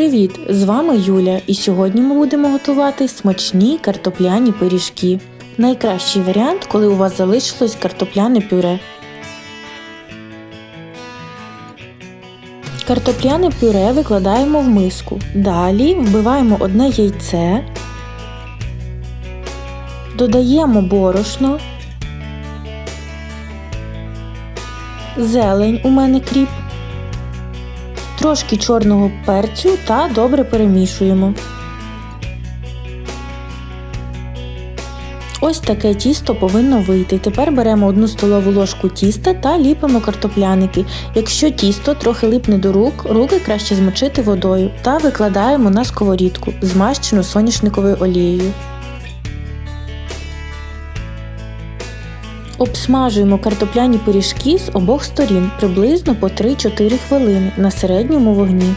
Привіт! З вами Юля, і сьогодні ми будемо готувати смачні картопляні пиріжки. Найкращий варіант, коли у вас залишилось картопляне пюре. Картопляне пюре викладаємо в миску. Далі вбиваємо одне яйце, додаємо борошно, зелень у мене кріп трошки чорного перцю та добре перемішуємо. Ось таке тісто повинно вийти. Тепер беремо одну столову ложку тіста та ліпимо картопляники. Якщо тісто трохи липне до рук, руки краще змочити водою та викладаємо на сковорідку, змащену соняшниковою олією. Обсмажуємо картопляні пиріжки з обох сторін приблизно по 3-4 хвилини на середньому вогні.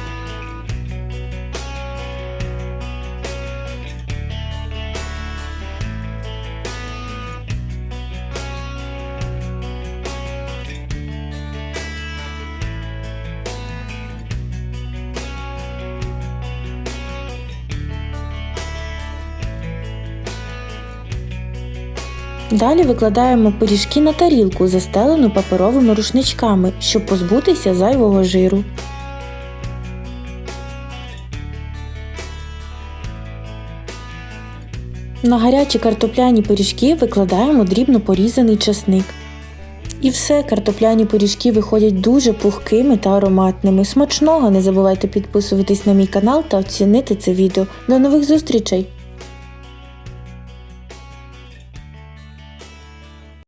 Далі викладаємо пиріжки на тарілку, застелену паперовими рушничками, щоб позбутися зайвого жиру. На гарячі картопляні пиріжки викладаємо дрібно порізаний часник. І все, картопляні пиріжки виходять дуже пухкими та ароматними. Смачного! Не забувайте підписуватись на мій канал та оцінити це відео. До нових зустрічей!